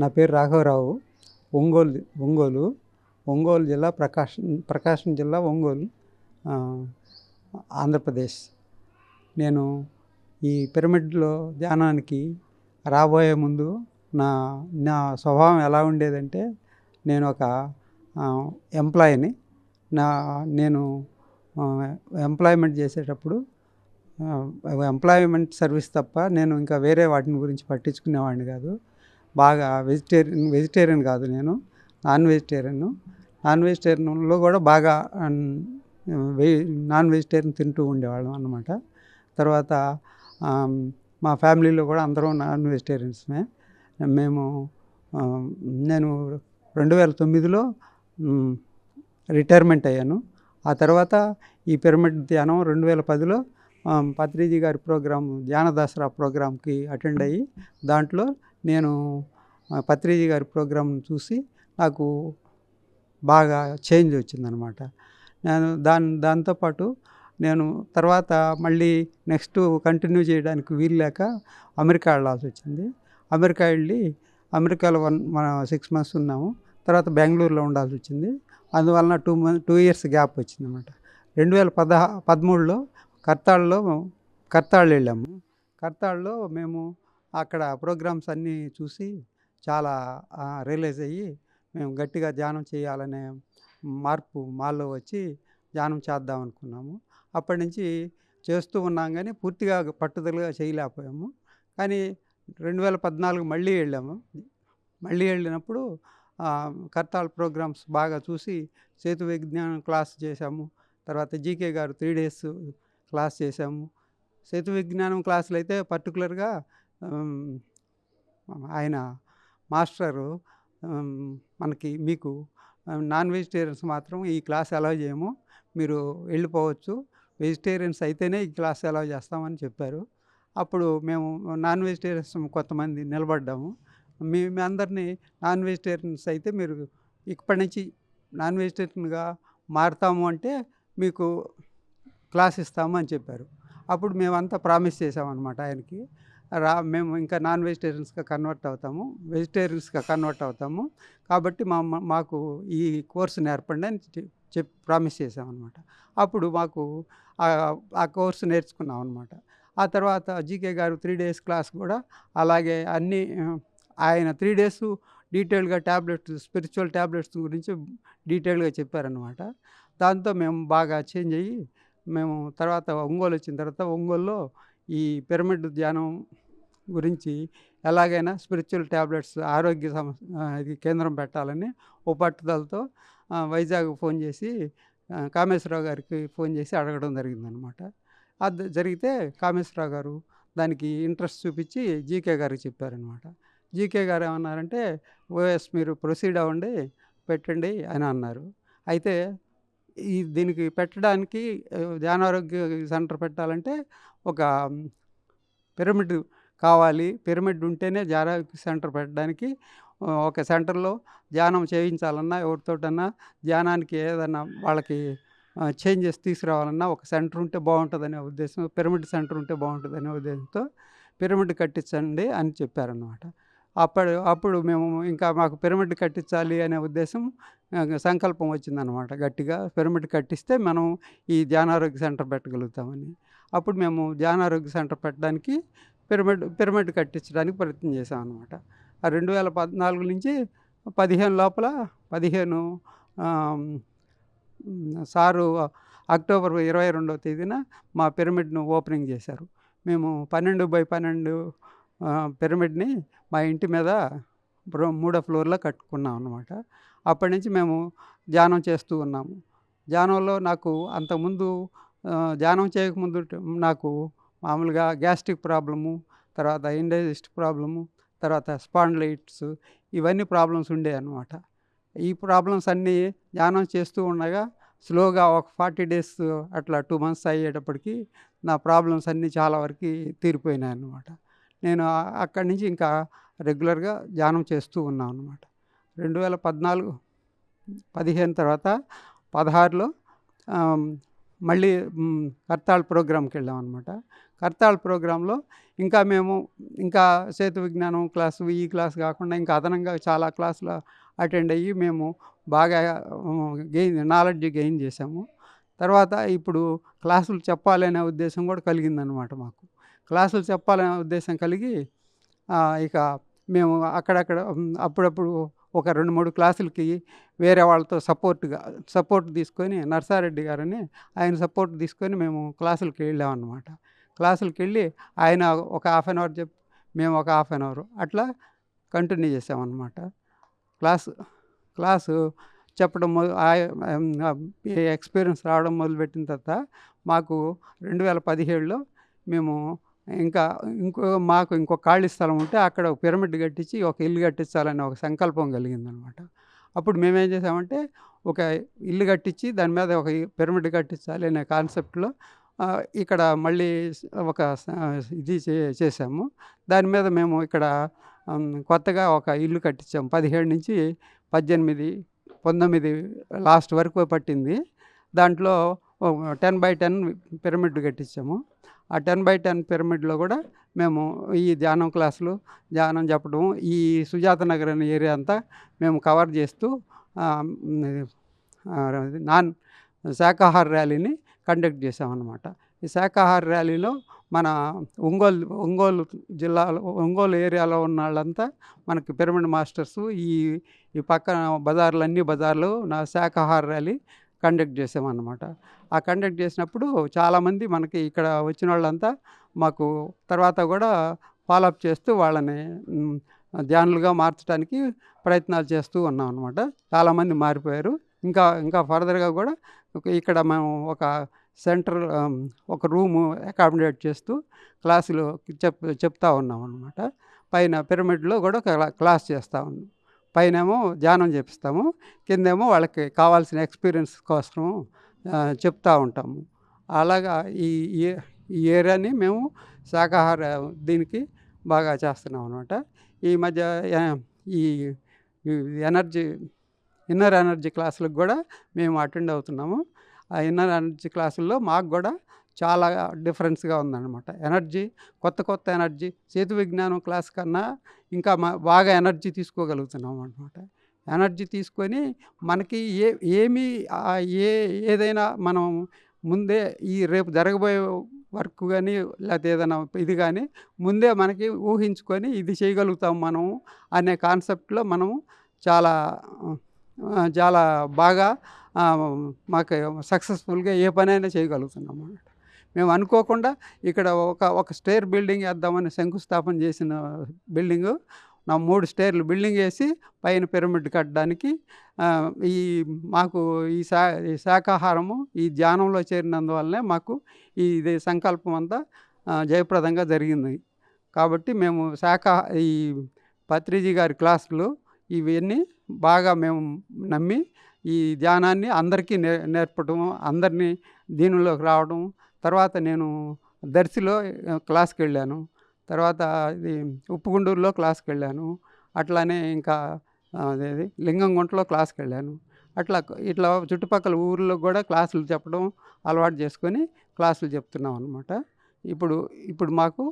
నా పేరు రాఘవరావు. ఒంగోలు ఒంగోలు ఒంగోలు జిల్లా ప్రకాశం ప్రకాశం జిల్లా ఒంగోలు ఆంధ్రప్రదేశ్. నేను ఈ పిరమిడ్లో ధ్యానానికి రాబోయే ముందు నా నా స్వభావం ఎలా ఉండేదంటే నేను ఒక ఎంప్లాయీని. నా నేను ఎంప్లాయ్మెంట్ చేసేటప్పుడు ఎంప్లాయ్మెంట్ సర్వీస్ తప్ప నేను ఇంకా వేరే వాటిని గురించి పట్టించుకునేవాడిని కాదు. బాగా వెజిటేరియన్ వెజిటేరియన్ కాదు నేను నాన్ వెజిటేరియన్ నాన్ వెజిటేరియన్లో కూడా బాగా నాన్ వెజిటేరియన్ తింటూ ఉండేవాళ్ళం అన్నమాట. తర్వాత మా ఫ్యామిలీలో కూడా అందరం నాన్ వెజిటేరియన్స్మే. మేము నేను రెండు వేల తొమ్మిదిలో రిటైర్మెంట్ అయ్యాను. ఆ తర్వాత ఈ పిరమిడ్ ధ్యానం రెండు వేల పదిలో పత్రిజీ గారి ప్రోగ్రాం ధ్యాన దసరా ప్రోగ్రాంకి అటెండ్ అయ్యి దాంట్లో నేను పత్రిజీ గారి ప్రోగ్రాం చూసి నాకు బాగా చేంజ్ వచ్చిందనమాట. నేను దాని దాంతోపాటు నేను తర్వాత మళ్ళీ నెక్స్ట్ కంటిన్యూ చేయడానికి వీలు లేక అమెరికా వెళ్ళాల్సి వచ్చింది. అమెరికా వెళ్ళి అమెరికాలో వన్ మన సిక్స్ మంత్స్ ఉన్నాము. తర్వాత బెంగళూరులో ఉండాల్సి వచ్చింది. అందువలన two month two years gap వచ్చింది అనమాట రెండు వేల పదహా పదమూడులో కర్తాళ్ళలో కర్తాళ్ళు వెళ్ళాము. కర్తాళ్ళలో మేము అక్కడ ప్రోగ్రామ్స్ అన్నీ చూసి చాలా రియలైజ్ అయ్యి మేము గట్టిగా ధ్యానం చేయాలనే మార్పు మాలో వచ్చి ధ్యానం చేద్దాం అనుకున్నాము. అప్పటి నుంచి చేస్తూ ఉన్నాం కానీ పూర్తిగా పట్టుదలగా చేయలేకపోయాము. కానీ రెండు వేల పద్నాలుగు మళ్ళీ వెళ్ళాము. మళ్ళీ వెళ్ళినప్పుడు ఆ, ప్రోగ్రామ్స్ బాగా చూసి సేతు విజ్ఞానం క్లాస్ చేశాము. తర్వాత జీకే గారు త్రీ డేస్ క్లాస్ చేశాము. సేతు విజ్ఞానం క్లాసులు అయితే పర్టికులర్గా ఆయన మాస్టరు మనకి మీకు నాన్ వెజిటేరియన్స్ మాత్రం ఈ క్లాస్ అలౌ చేయము. మీరు వెళ్ళిపోవచ్చు. వెజిటేరియన్స్ అయితేనే ఈ క్లాస్ అలౌ చేస్తామని చెప్పారు. అప్పుడు మేము నాన్ వెజిటేరియన్స్ కొంతమంది నిలబడ్డాము. మీ మీ అందరినీ నాన్ వెజిటేరియన్స్ అయితే మీరు ఇప్పటి నుంచి నాన్ వెజిటేరియన్గా మారుతాము అంటే మీకు క్లాస్ ఇస్తాము అని చెప్పారు. అప్పుడు మేమంతా ప్రామిస్ చేసామన్నమాట ఆయనకి. రా మేము ఇంకా నాన్ వెజిటేరియన్స్గా కన్వర్ట్ అవుతాము వెజిటేరియన్స్గా కన్వర్ట్ అవుతాము. కాబట్టి మా మాకు ఈ కోర్సు నేర్పండి అని చె- చెప్పి ప్రామిస్ చేసామన్నమాట అప్పుడు మాకు ఆ- కోర్సు నేర్చుకున్నాం అనమాట ఆ తర్వాత జీకే గారు త్రీ డేస్ క్లాస్ కూడా అలాగే అన్ని ఆయన త్రీ డేస్ డీటెయిల్గా ట్యాబ్లెట్స్ స్పిరిచువల్ ట్యాబ్లెట్స్ గురించి డీటెయిల్గా చెప్పారనమాట దాంతో మేము బాగా చేంజ్ అయ్యి మేము తర్వాత ఒంగోలు వచ్చిన తర్వాత ఒంగోలులో ఈ పిరమిడ్ ధ్యానం గురించి ఎలాగైనా స్పిరిచువల్ ట్యాబ్లెట్స్ ఆరోగ్య సమస్య ఇది కేంద్రం పెట్టాలని ఓ పట్టుదలతో వైజాగ్ ఫోన్ చేసి కామేశ్వరరావు గారికి ఫోన్ చేసి అడగడం జరిగిందనమాట. అది జరిగితే కామేశ్వరరావు గారు దానికి ఇంట్రెస్ట్ చూపించి జీకే గారికి చెప్పారనమాట. జీకే గారు ఏమన్నారంటే ఓఎస్ మీరు ప్రొసీడ్ అవ్వండి పెట్టండి అని అన్నారు. అయితే ఈ దీనికి పెట్టడానికి ధ్యానారోగ్య సెంటర్ పెట్టాలంటే ఒక పిరమిడ్ కావాలి. పిరమిడ్ ఉంటేనే ధ్యానారోగ్య సెంటర్ పెట్టడానికి ఒక సెంటర్లో ధ్యానం చేయించాలన్నా ఎవరితోటన్నా ధ్యానానికి ఏదన్నా వాళ్ళకి చేంజెస్ తీసుకురావాలన్నా ఒక సెంటర్ ఉంటే బాగుంటుందనే ఉద్దేశం పిరమిడ్ సెంటర్ ఉంటే బాగుంటుందనే ఉద్దేశంతో పిరమిడ్ కట్టించండి అని చెప్పారన్నమాట. అప్పుడు అప్పుడు మేము ఇంకా మాకు పిరమిడ్ కట్టించాలి అనే ఉద్దేశం సంకల్పం వచ్చిందనమాట గట్టిగా. పిరమిడ్ కట్టిస్తే మనం ఈ ధ్యానారోగ్య సెంటర్ పెట్టగలుగుతామని. అప్పుడు మేము ధ్యానారోగ్య సెంటర్ పెట్టడానికి పిరమిడ్ పిరమిడ్ కట్టించడానికి ప్రయత్నం చేసాం అనమాట రెండు వేల పద్నాలుగు నుంచి పదిహేను లోపల పదిహేను సారు అక్టోబర్ ఇరవై రెండవ తేదీన మా పిరమిడ్ను ఓపెనింగ్ చేశారు. మేము పన్నెండు బై పన్నెండు పిరమిడ్ని మా ఇంటి మీద మూడో ఫ్లోర్లో కట్టుకున్నాం అన్నమాట. అప్పటి నుంచి మేము ధ్యానం చేస్తూ ఉన్నాము. ధ్యానంలో నాకు అంతకుముందు ధ్యానం చేయకముందు నాకు మామూలుగా గ్యాస్ట్రిక్ ప్రాబ్లము తర్వాత ఇండైజెస్ట్ ప్రాబ్లము తర్వాత స్పాండ్లైట్స్ ఇవన్నీ ప్రాబ్లమ్స్ ఉండే అన్నమాట. ఈ ప్రాబ్లమ్స్ అన్నీ ధ్యానం చేస్తూ ఉండగా స్లోగా ఒక ఫార్టీ డేస్ అట్లా టూ మంత్స్ అయ్యేటప్పటికి నా ప్రాబ్లమ్స్ అన్నీ చాలా వరకు తీరిపోయినాయి అన్నమాట. నేను అక్కడి నుంచి ఇంకా రెగ్యులర్గా ధ్యానం చేస్తూ ఉన్నాను అనమాట రెండు వేల పద్నాలుగు పదిహేను తర్వాత పదహారులో మళ్ళీ కర్తాళ్ ప్రోగ్రాంకి వెళ్ళాం అనమాట కర్తాళ్ ప్రోగ్రాంలో ఇంకా మేము ఇంకా సేతు విజ్ఞానం క్లాసు, ఈ క్లాస్ కాకుండా ఇంకా అదనంగా చాలా క్లాసులు అటెండ్ అయ్యి మేము బాగా గెయిన్ నాలెడ్జ్ గెయిన్ చేసాము. తర్వాత ఇప్పుడు క్లాసులు చెప్పాలనే ఉద్దేశం కూడా కలిగిందనమాట మాకు. క్లాసులు చెప్పాలనే ఉద్దేశం కలిగి ఇక మేము అక్కడక్కడ అప్పుడప్పుడు ఒక 2, 3 క్లాసులకి వేరే వాళ్ళతో సపోర్ట్‌గా సపోర్ట్ తీసుకొని నర్సారెడ్డి గారని ఆయన సపోర్ట్ తీసుకొని మేము క్లాసులకి వెళ్ళామన్నమాట. క్లాసులకెళ్ళి ఆయన ఒక హాఫ్ అన్ అవర్ చెప్ మేము ఒక హాఫ్ అన్ అవర్ అట్లా కంటిన్యూ చేసామన్నమాట. క్లాసు క్లాసు చెప్పడం మొ ఎక్స్‌పీరియన్స్ రావడం మొదలుపెట్టిన తర్వాత మాకు 2017లో మేము ఇంకా ఇంకో మాకు ఇంకో ఖాళీ స్థలం ఉంటే అక్కడ ఒక పిరమిడ్ కట్టించి ఒక ఇల్లు కట్టించాలని ఒక సంకల్పం కలిగిందనమాట. అప్పుడు మేమేం చేసామంటే ఒక ఇల్లు కట్టించి దాని మీద ఒక పిరమిడ్ కట్టించాలి అనే కాన్సెప్ట్‌లో ఇక్కడ మళ్ళీ ఒక ఇది చే చేసాము. దాని మీద మేము ఇక్కడ కొత్తగా ఒక ఇల్లు కట్టించాము. 17-18, 19 లాస్ట్ వరకు పట్టింది. దాంట్లో టెన్ బై టెన్ పిరమిడ్ కట్టించాము. ఆ 10/10 పిరమిడ్‌లో కూడా మేము ఈ ధ్యానం క్లాసులు, ధ్యానం చెప్పడం ఈ సుజాత నగర్ అనే ఏరియా అంతా మేము కవర్ చేస్తూ నాన్ శాఖాహార ర్యాలీని కండక్ట్ చేసామన్నమాట. ఈ శాఖాహార ర్యాలీలో మన ఒంగోలు ఒంగోలు జిల్లాలో ఒంగోలు ఏరియాలో ఉన్న వాళ్ళంతా మనకి పిరమిడ్ మాస్టర్సు ఈ ఈ పక్కన బజార్‌లు అన్ని బజార్లు నా శాఖాహార ర్యాలీ కండక్ట్ చేసామన్నమాట. ఆ కండక్ట్ చేసినప్పుడు చాలామంది మనకి ఇక్కడ వచ్చిన వాళ్ళంతా మాకు తర్వాత కూడా ఫాలోఅప్ చేస్తూ వాళ్ళని ధ్యానులుగా మార్చడానికి ప్రయత్నాలు చేస్తూ ఉన్నాం అనమాట చాలామంది మారిపోయారు. ఇంకా ఇంకా ఫర్దర్‌గా కూడా ఇక్కడ మేము ఒక సెంటర్ ఒక రూము అకామిడేట్ చేస్తూ క్లాసులు చెప్ చెప్తా ఉన్నాం అనమాట పైన పిరమిడ్‌లో కూడా క్లా క్లాస్ చేస్తా ఉన్నాం. పైనేమో ధ్యానం చేపిస్తాము. కిందేమో వాళ్ళకి కావాల్సిన ఎక్స్‌పీరియన్స్ కోసం చెప్తూ చెప్తా ఉంటాము. అలాగా ఈ ఏ ఈ ఏరియాని మేము శాకాహార దీనికి బాగా చేస్తున్నాం అనమాట ఈ మధ్య ఈ ఎనర్జీ ఇన్నర్ ఎనర్జీ క్లాసులకు కూడా మేము అటెండ్ అవుతున్నాము. ఆ ఇన్నర్ ఎనర్జీ క్లాసుల్లో మాకు కూడా చాలా డిఫరెన్స్‌గా ఉందన్నమాట. ఎనర్జీ కొత్త కొత్త ఎనర్జీ సేతు విజ్ఞానం క్లాస్ కన్నా ఇంకా బాగా ఎనర్జీ తీసుకోగలుగుతున్నామన్నమాట. ఎనర్జీ తీసుకొని మనకి ఏ ఏమి ఏ ఏదైనా మనం ముందే ఈ రేపు జరగబోయే వర్క్ కానీ లేకపోతే ఏదైనా ఇది కానీ ముందే మనకి ఊహించుకొని ఇది చేయగలుగుతాం మనం అనే కాన్సెప్ట్‌లో మనం చాలా చాలా బాగా మాకు సక్సెస్‌ఫుల్‌గా ఏ పనైనా చేయగలుగుతున్నామన్నమాట. మేము అనుకోకుండా ఇక్కడ ఒక ఒక స్టేర్ బిల్డింగ్ వేద్దామని శంకుస్థాపన చేసిన బిల్డింగు నా మూడు స్టేర్లు బిల్డింగ్ వేసి పైన పిరమిడ్ కట్టడానికి ఈ మాకు ఈ శా ఈ శాకాహారము ఈ ధ్యానంలో చేరినందువల్లనే మాకు ఈ ఇది సంకల్పం అంతా జయప్రదంగా జరిగింది. కాబట్టి మేము శాకా ఈ పత్రిజీ గారి క్లాసులు ఇవన్నీ బాగా మేము నమ్మి ఈ ధ్యానాన్ని అందరికీ నే నేర్పటం, అందరిని దీనిలోకి రావడం. తర్వాత నేను దర్శిలో క్లాస్కి వెళ్ళాను తర్వాత ఇది ఉప్పుగుండూరులో క్లాస్‌కెళ్ళాను. అట్లానే ఇంకా అదేది లింగంగుంటలో క్లాస్‌కెళ్ళాను. అట్లా ఇట్లా చుట్టుపక్కల ఊర్లో కూడా క్లాసులు చెప్పడం అలవాటు చేసుకొని క్లాసులు చెప్తున్నాం అనమాట ఇప్పుడు ఇప్పుడు మాకు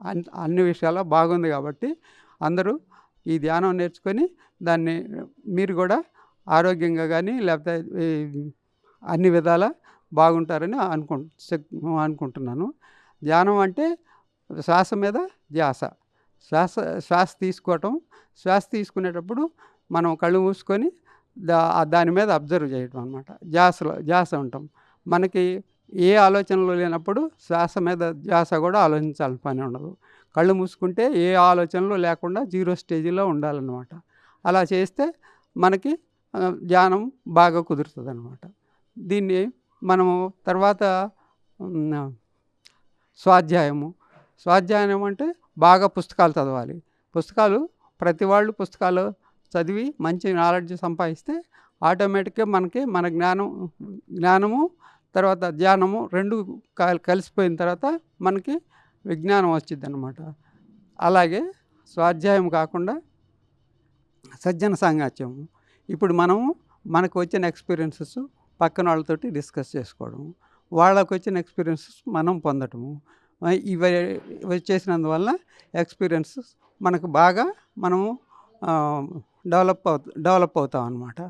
అన్ అన్ని విషయాల్లో బాగుంది కాబట్టి అందరూ ఈ ధ్యానం నేర్చుకొని దాన్ని మీరు కూడా ఆరోగ్యంగా కానీ లేకపోతే అన్ని విధాలా బాగుంటారని అనుకుంటు చెప్ అనుకుంటున్నాను. ధ్యానం అంటే శ్వాస మీద ధ్యాస. శ్వాస శ్వాస తీసుకోవటం, శ్వాస తీసుకునేటప్పుడు మనం కళ్ళు మూసుకొని దా దాని మీద అబ్జర్వ్ చేయటం అనమాట. ధ్యాసలో ధ్యాస ఉంటాం. మనకి ఏ ఆలోచనలు లేనప్పుడు శ్వాస మీద ధ్యాస కూడా ఆలోచించాల్సిన పని ఉండదు. కళ్ళు మూసుకుంటే ఏ ఆలోచనలు లేకుండా జీరో స్టేజీలో ఉండాలన్నమాట. అలా చేస్తే మనకి ధ్యానం బాగా కుదురుతుంది అనమాట దీన్ని మనము తర్వాత స్వాధ్యాయము. స్వాధ్యాయం అంటే బాగా పుస్తకాలు చదవాలి. పుస్తకాలు ప్రతి వాళ్ళు పుస్తకాలు చదివి మంచి నాలెడ్జ్ సంపాదిస్తే ఆటోమేటిక్‌గా మనకి మన జ్ఞానం జ్ఞానము తర్వాత ధ్యానము రెండు కలిసిపోయిన తర్వాత మనకి విజ్ఞానం వచ్చిద్దనమాట. అలాగే స్వాధ్యాయం కాకుండా సజ్జన సాంగాత్యము ఇప్పుడు మనము మనకు వచ్చిన ఎక్స్‌పీరియన్సెస్ పక్కన వాళ్ళతోటి డిస్కస్ చేసుకోవడం వాళ్ళకు వచ్చిన ఎక్స్పీరియన్స్ మనం పొందటము ఇవి ఇవి చేసినందువల్ల ఎక్స్పీరియన్స్ మనకు బాగా మనము డెవలప్ అవు డెవలప్ అవుతాం అన్నమాట.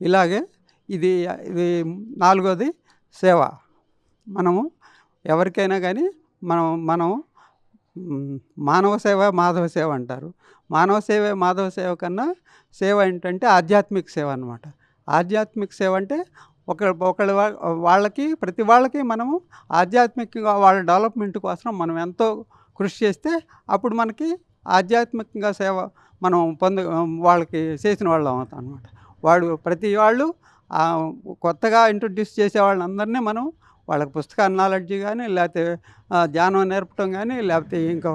ఇలాగే ఇది ఇది నాలుగోది సేవ. మనము ఎవరికైనా కానీ మనం మనం మానవ సేవ మాధవ సేవ అంటారు. మానవ సేవ మాధవ సేవ కన్నా సేవ ఏంటంటే ఆధ్యాత్మిక సేవ అనమాట ఆధ్యాత్మిక సేవ అంటే ఒక ఒకళ్ళ వాళ్ళకి ప్రతి వాళ్ళకి మనము ఆధ్యాత్మికంగా వాళ్ళ డెవలప్మెంట్ కోసం మనం ఎంతో కృషి చేస్తే అప్పుడు మనకి ఆధ్యాత్మికంగా సేవ మనం పొంద వాళ్ళకి చేసిన వాళ్ళం అవుతాం అనమాట వాళ్ళు ప్రతి వాళ్ళు కొత్తగా ఇంట్రొడ్యూస్ చేసే వాళ్ళందరినీ మనం వాళ్ళకి పుస్తకాల నాలెడ్జ్ కానీ లేకపోతే ధ్యానం నేర్పటం కానీ లేకపోతే ఇంకా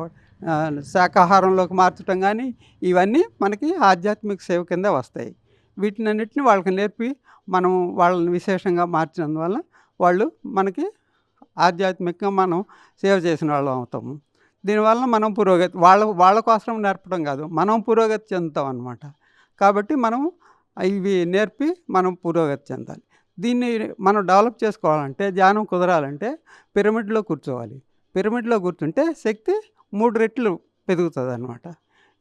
శాకాహారంలోకి మార్చడం కానీ ఇవన్నీ మనకి ఆధ్యాత్మిక సేవ కింద వస్తాయి. వీటిని అన్నింటిని వాళ్ళకి నేర్పి మనం వాళ్ళని విశేషంగా మార్చినందువల్ల వాళ్ళు మనకి ఆధ్యాత్మికంగా మనం సేవ చేసిన వాళ్ళం అవుతాము దీనివల్ల మనం పురోగతి వాళ్ళ వాళ్ళ కోసం నేర్పడం కాదు మనం పురోగతి చెందుతాం అనమాట కాబట్టి మనం ఇవి నేర్పి మనం పురోగతి చెందాలి. దీన్ని మనం డెవలప్ చేసుకోవాలంటే ధ్యానం కుదరాలంటే పిరమిడ్లో కూర్చోవాలి. పిరమిడ్లో కూర్చుంటే శక్తి మూడు రెట్లు పెరుగుతుంది అనమాట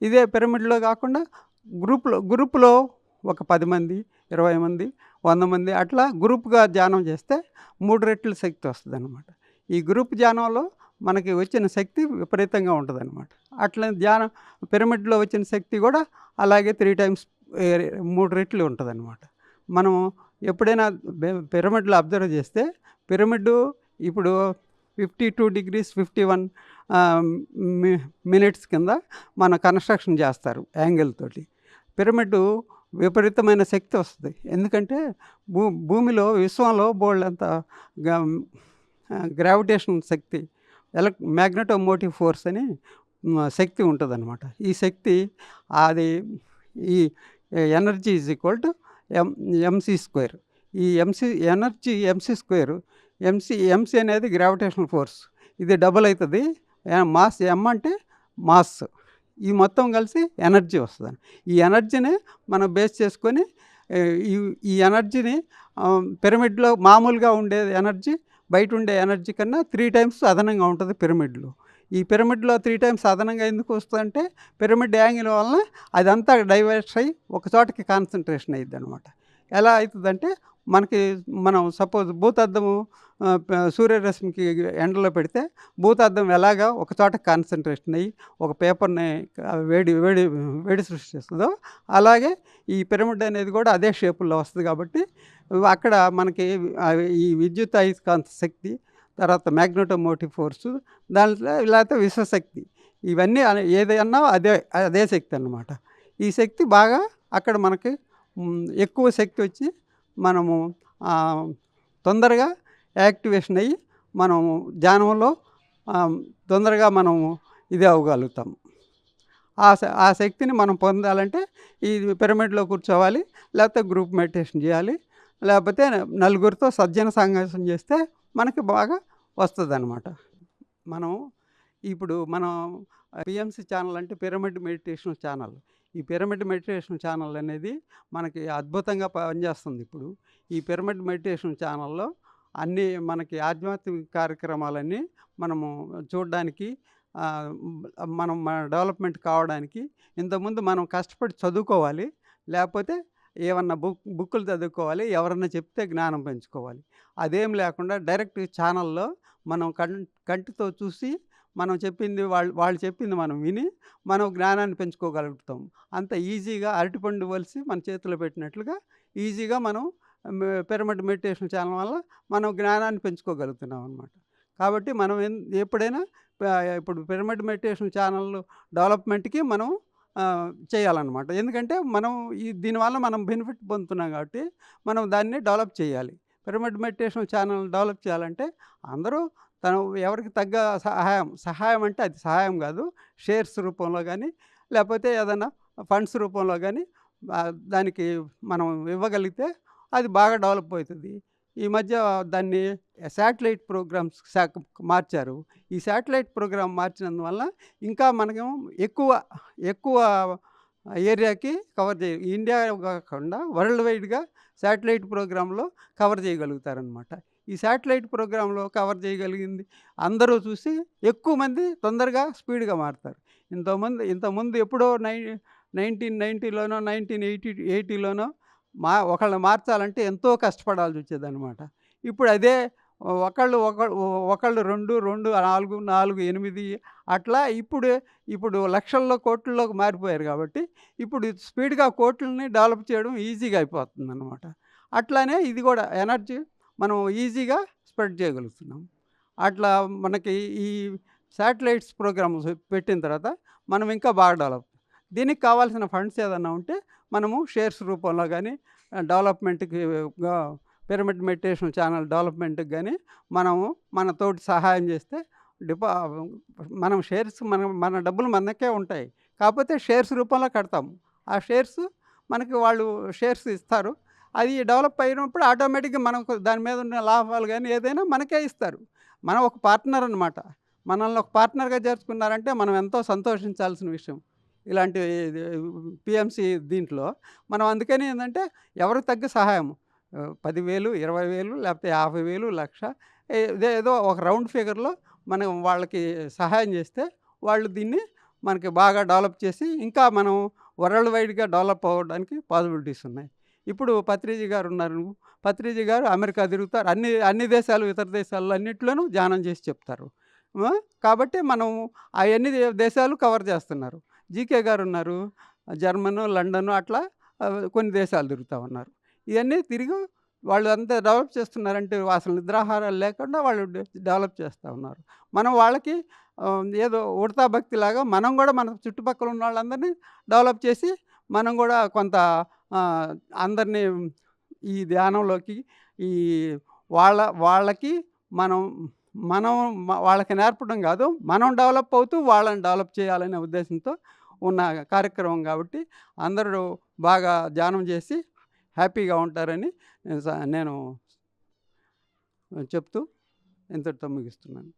ఇదే పిరమిడ్లో కాకుండా గ్రూప్లో గ్రూప్లో ఒక పది మంది ఇరవై మంది వంద మంది అట్లా గ్రూప్గా ధ్యానం చేస్తే మూడు రెట్ల శక్తి వస్తుంది అనమాట ఈ గ్రూప్ ధ్యానంలో మనకి వచ్చిన శక్తి విపరీతంగా ఉంటుంది అనమాట అట్లా ధ్యానం పిరమిడ్లో వచ్చిన శక్తి కూడా అలాగే త్రీ టైమ్స్ మూడు రెట్లు ఉంటుంది అనమాట మనం ఎప్పుడైనా పిరమిడ్లు పిరమిడ్లో అబ్జర్వ్ చేస్తే పిరమిడ్ ఇప్పుడు fifty two degrees fifty one minutes కింద మన కన్స్ట్రక్షన్ చేస్తారు యాంగిల్ తోటి. పిరమిడ్ విపరీతమైన శక్తి వస్తుంది. ఎందుకంటే భూ భూమిలో విశ్వంలో బోల్డ్ గ్రావిటేషన్ శక్తి ఎలక్ మ్యాగ్నెటోమోటివ్ ఫోర్స్ అని శక్తి ఉంటుందన్నమాట. ఈ శక్తి అది ఈ energy is equal to M MC square. ఈ MC energy MC square MC MC అనేది గ్రావిటేషనల్ ఫోర్స్. ఇది డబుల్ అవుతుంది మాస్ ఎం అంటే మాస్. ఈ మొత్తం కలిసి ఎనర్జీ వస్తుంది ఈ ఎనర్జీని మనం బేస్ చేసుకొని ఈ ఈ ఎనర్జీని పిరమిడ్లో మామూలుగా ఉండే ఎనర్జీ బయట ఉండే ఎనర్జీ కన్నా త్రీ టైమ్స్ అదనంగా ఉంటుంది పిరమిడ్లో. ఈ పిరమిడ్లో త్రీ టైమ్స్ అదనంగా ఎందుకు వస్తుందంటే పిరమిడ్ యాంగిల్ వలన అదంతా డైవర్స్ అయ్యి ఒక చోటకి కాన్సన్ట్రేషన్ అయ్యిద్ది అనమాట ఎలా అవుతుందంటే మనకి మనం సపోజ్ భూతద్దము సూర్యరశ్మికి ఎండలో పెడితే భూతార్థం ఎలాగా ఒక చోట కాన్సన్ట్రేషన్ అయ్యి ఒక పేపర్ని వేడి వేడి వేడి సృష్టిస్తుందో అలాగే ఈ పిరమిడ్ అనేది కూడా అదే షేపుల్లో వస్తుంది కాబట్టి అక్కడ మనకి ఈ విద్యుత్ అయస్కాంత శక్తి తర్వాత మ్యాగ్నెటోమోటివ్ ఫోర్సు దాంట్లో లేకపోతే విశ్వశక్తి ఇవన్నీ ఏదన్నా అదే అదే శక్తి అన్నమాట. ఈ శక్తి బాగా అక్కడ మనకి ఎక్కువ శక్తి వచ్చి మనము తొందరగా యాక్టివేషన్ అయ్యి మనము ధ్యానంలో తొందరగా మనము ఇది అవ్వగలుగుతాము ఆ ఆ శక్తిని మనం పొందాలంటే ఈ పిరమిడ్లో కూర్చోవాలి లేకపోతే గ్రూప్ మెడిటేషన్ చేయాలి లేకపోతే నలుగురితో సజ్జన సంఘర్షణ చేస్తే మనకి బాగా వస్తుంది అనమాట మనం ఇప్పుడు మనం పిఎంసి ఛానల్ అంటే పిరమిడ్ మెడిటేషన్ ఛానల్. ఈ పిరమిడ్ మెడిటేషన్ ఛానల్ అనేది మనకి అద్భుతంగా పనిచేస్తుంది ఇప్పుడు. ఈ పిరమిడ్ మెడిటేషన్ ఛానల్లో అన్నీ మనకి ఆధ్యాత్మిక కార్యక్రమాలన్నీ మనము చూడడానికి మనం మన డెవలప్మెంట్ కావడానికి ఇంతకుముందు మనం కష్టపడి చదువుకోవాలి లేకపోతే ఏమన్నా బుక్ బుక్కులు చదువుకోవాలి ఎవరన్నా చెప్తే జ్ఞానం పెంచుకోవాలి. అదేం లేకుండా డైరెక్ట్ ఛానల్లో మనం కం కంటితో చూసి మనం చెప్పింది వాళ్ళు వాళ్ళు చెప్పింది మనం విని మనం జ్ఞానాన్ని పెంచుకోగలుగుతాం. అంత ఈజీగా అరటిపండు వలిసి మన చేతిలో పెట్టినట్లుగా ఈజీగా మనం పిరమిడ్ మెడిటేషన్ ఛానల్ వల్ల మనం జ్ఞానాన్ని పెంచుకోగలుగుతున్నాం అనమాట కాబట్టి మనం ఎప్పుడైనా ఇప్పుడు పిరమిడ్ మెడిటేషన్ ఛానల్ డెవలప్మెంట్కి మనం చేయాలన్నమాట. ఎందుకంటే మనం ఈ దీనివల్ల మనం బెనిఫిట్ పొందుతున్నాం కాబట్టి మనం దాన్ని డెవలప్ చేయాలి. పిరమిడ్ మెడిటేషన్ ఛానల్ డెవలప్ చేయాలంటే అందరూ తను ఎవరికి తగ్గ సహాయం సహాయం అంటే అది సహాయం కాదు. షేర్స్ రూపంలో కానీ లేకపోతే ఏదైనా ఫండ్స్ రూపంలో కానీ దానికి మనం ఇవ్వగలిగితే అది బాగా డెవలప్ అవుతుంది. ఈ మధ్య దాన్ని శాటిలైట్ ప్రోగ్రామ్స్ శాఖ మార్చారు. ఈ శాటిలైట్ ప్రోగ్రామ్ మార్చినందువల్ల ఇంకా మనకు ఎక్కువ ఎక్కువ ఏరియాకి కవర్ చేయ ఇండియా కాకుండా వరల్డ్ వైడ్‌గా శాటిలైట్ ప్రోగ్రాంలో కవర్ చేయగలుగుతారనమాట. ఈ శాటిలైట్ ప్రోగ్రాంలో కవర్ చేయగలిగింది అందరూ చూసి ఎక్కువ మంది తొందరగా స్పీడ్‌గా మారుతారు. ఇంతమంది ఇంతకుముందు ఎప్పుడో నై 1990లోనో, 1980 80లోనో మా ఒకళ్ళని మార్చాలంటే ఎంతో కష్టపడాల్సి కష్టపడాల్సొచ్చేదనమాట. ఇప్పుడు అదే ఒకళ్ళు ఒక ఒకళ్ళు 2, 2, 4, 4, 8 అట్లా ఇప్పుడు ఇప్పుడు లక్షల్లో, కోట్లలోకి మారిపోయారు కాబట్టి ఇప్పుడు స్పీడ్‌గా కోట్లని డెవలప్ చేయడం ఈజీగా అయిపోతుందనమాట. అట్లానే ఇది కూడా ఎనర్జీ మనం ఈజీగా స్ప్రెడ్ చేయగలుగుతున్నాం. అట్లా మనకి ఈ శాటిలైట్స్ ప్రోగ్రామ్స్ పెట్టిన తర్వాత మనం ఇంకా బాగా డెవలప్ దీనికి కావాల్సిన ఫండ్స్ ఏదన్నా ఉంటే మనము షేర్స్ రూపంలో కానీ డెవలప్‌మెంట్‌కి పిరమిడ్ మెడిటేషన్ ఛానల్ డెవలప్‌మెంట్‌కి కానీ మనము మన తోటి సహాయం చేస్తే డిపా మనం షేర్స్ మనం మన డబ్బులు మనకే ఉంటాయి. కాకపోతే షేర్స్ రూపంలో కడతాము ఆ షేర్స్ మనకి వాళ్ళు షేర్స్ ఇస్తారు. అది డెవలప్ అయినప్పుడు ఆటోమేటిక్‌గా మనకు దాని మీద ఉన్న లాభాలు కానీ ఏదైనా మనకే ఇస్తారు. మనం ఒక పార్ట్నర్ అనమాట. మనల్ని ఒక పార్ట్నర్‌గా చేర్చుకున్నారంటే మనం ఎంతో సంతోషించాల్సిన విషయం. ఇలాంటి పిఎంసి దీంట్లో మనం అందుకని ఏంటంటే ఎవరికి తగ్గ సహాయం. పదివేలు ఇరవై వేలు లేకపోతే యాభై వేలు లక్ష ఏదో ఒక రౌండ్ ఫిగర్‌లో మనం వాళ్ళకి సహాయం చేస్తే వాళ్ళు దీన్ని మనకి బాగా డెవలప్ చేసి ఇంకా మనం వరల్డ్ వైడ్‌గా డెవలప్ అవ్వడానికి పాసిబిలిటీస్ ఉన్నాయి. ఇప్పుడు పత్రిజీ గారు ఉన్నారు. పత్రిజీ గారు అమెరికా తిరుగుతారు. అన్ని అన్ని దేశాలు ఇతర దేశాల్లో అన్నిట్లోనూ ధ్యానం చేసి చెప్తారు. కాబట్టి మనం అవన్నీ దేశాలు కవర్ చేస్తున్నారు. జీకే గారు ఉన్నారు. జర్మను, లండను అట్లా కొన్ని దేశాలు తిరుగుతూ ఉన్నారు. ఇవన్నీ తిరిగి వాళ్ళు అంతా డెవలప్ చేస్తున్నారంటే అసలు నిద్రాహారాలు లేకుండా వాళ్ళు డెవలప్ చేస్తూ ఉన్నారు. మనం వాళ్ళకి ఏదో ఉడతా భక్తిలాగా మనం కూడా మన చుట్టుపక్కల ఉన్న వాళ్ళందరినీ డెవలప్ చేసి మనం కూడా కొంత అందరినీ ఈ ధ్యానంలోకి ఈ వాళ్ళ వాళ్ళకి మనం మనం వాళ్ళకి నేర్పడం కాదు మనం డెవలప్ అవుతూ వాళ్ళని డెవలప్ చేయాలనే ఉద్దేశంతో ఉన్న కార్యక్రమం కాబట్టి అందరూ బాగా ధ్యానం చేసి హ్యాపీగా ఉంటారని స నేను చెప్తూ ఇంతటితో ముగిస్తున్నాను.